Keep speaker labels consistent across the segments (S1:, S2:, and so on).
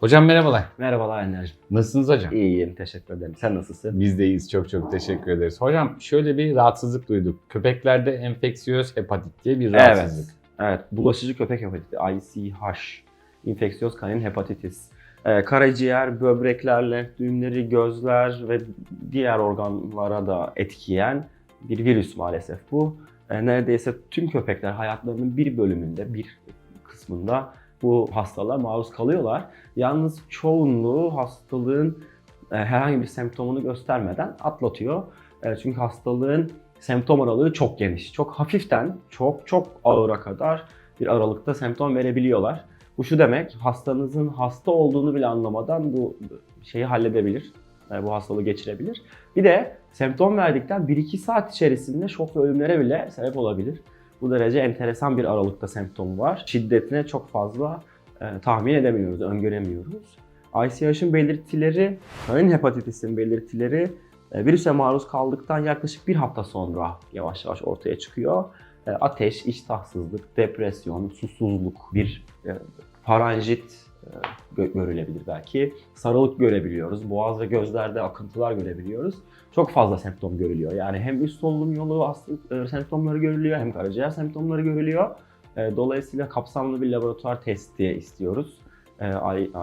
S1: Hocam merhabalar.
S2: Merhabalar Enerji.
S1: Nasılsınız hocam?
S2: İyiyim, teşekkür ederim. Sen nasılsın?
S1: Biz de iyiyiz. Çok çok teşekkür ederiz. Hocam şöyle bir rahatsızlık duyduk. Köpeklerde enfeksiyöz hepatit diye bir rahatsızlık.
S2: Evet, bulaşıcı köpek hepatiti, ICH, infeksiyöz kanin hepatitis. Ee, karaciğer, böbreklerle, düğümleri, gözler ve diğer organlara da etkileyen bir virüs maalesef bu. Ee, neredeyse tüm köpekler hayatlarının bir bölümünde, bir kısmında bu hastalığa maruz kalıyorlar. Yalnız çoğunluğu hastalığın e, herhangi bir semptomunu göstermeden atlatıyor. E, çünkü hastalığın semptom aralığı çok geniş. Çok hafiften çok çok ağıra kadar bir aralıkta semptom verebiliyorlar. Bu şu demek, hastanızın hasta olduğunu bile anlamadan bu şeyi halledebilir. e, Bu hastalığı geçirebilir. Bir de semptom verdikten 1-2 saat içerisinde şok ve ölümlere bile sebep olabilir. Bu derece enteresan bir aralıkta semptom var. Şiddetine çok fazla e, tahmin edemiyoruz, öngöremiyoruz. ICH'ın belirtileri, kanin hepatitisinin belirtileri e, virüse maruz kaldıktan yaklaşık bir hafta sonra yavaş yavaş ortaya çıkıyor. E, ateş, iştahsızlık, depresyon, susuzluk, bir e, faranjit gö- görülebilir belki. Sarılık görebiliyoruz. Boğaz ve gözlerde akıntılar görebiliyoruz. Çok fazla semptom görülüyor. Yani hem üst solunum yolu e, semptomları görülüyor hem karaciğer semptomları görülüyor. E, Dolayısıyla kapsamlı bir laboratuvar testi istiyoruz. e,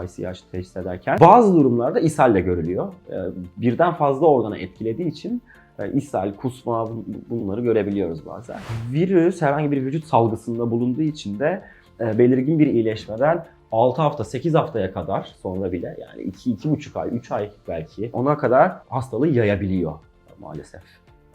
S2: ICH teşhis ederken. Bazı durumlarda ishal de görülüyor. Birden fazla organa etkilediği için ishal, kusma bun- bunları görebiliyoruz bazen. Virüs herhangi bir vücut salgısında bulunduğu için de belirgin bir iyileşmeden 6 hafta, 8 haftaya kadar sonra bile yani 2 2,5 ay, 3 ay belki ona kadar hastalığı yayabiliyor maalesef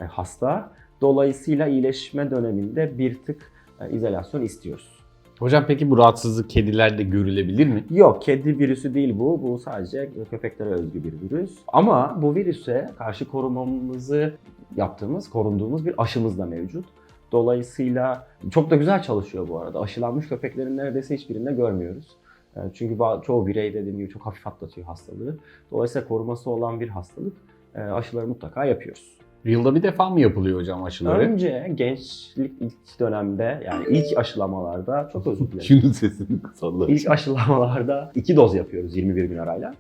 S2: e, hasta. Dolayısıyla iyileşme döneminde bir tık e, izolasyon istiyoruz.
S1: Hocam peki bu rahatsızlık kedilerde görülebilir mi?
S2: Yok kedi virüsü değil bu. Bu sadece köpeklere özgü bir virüs. Ama bu virüse karşı korumamızı yaptığımız, korunduğumuz bir aşımız da mevcut. Dolayısıyla çok da güzel çalışıyor bu arada. Aşılanmış köpeklerin neredeyse hiçbirinde görmüyoruz. E, Çünkü çoğu birey dediğim gibi çok hafif atlatıyor hastalığı. Dolayısıyla koruması olan bir hastalık. E, Aşıları mutlaka yapıyoruz.
S1: Yılda bir defa mı yapılıyor hocam aşıları?
S2: Önce gençlik ilk dönemde yani ilk aşılamalarda çok özür dilerim.
S1: Şunun sesini kısalım.
S2: İlk aşılamalarda iki doz yapıyoruz 21 gün arayla.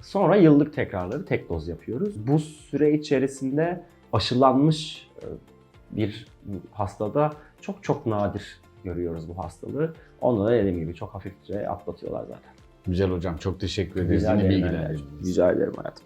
S2: Sonra yıllık tekrarları tek doz yapıyoruz. Bu süre içerisinde aşılanmış e, bir hastada çok çok nadir görüyoruz bu hastalığı. Onda da dediğim gibi çok hafifçe atlatıyorlar zaten.
S1: Güzel hocam çok teşekkür ederiz.
S2: Rica
S1: Yine
S2: ederim.
S1: bilgilendirdiniz.
S2: Rica ederim hayatım.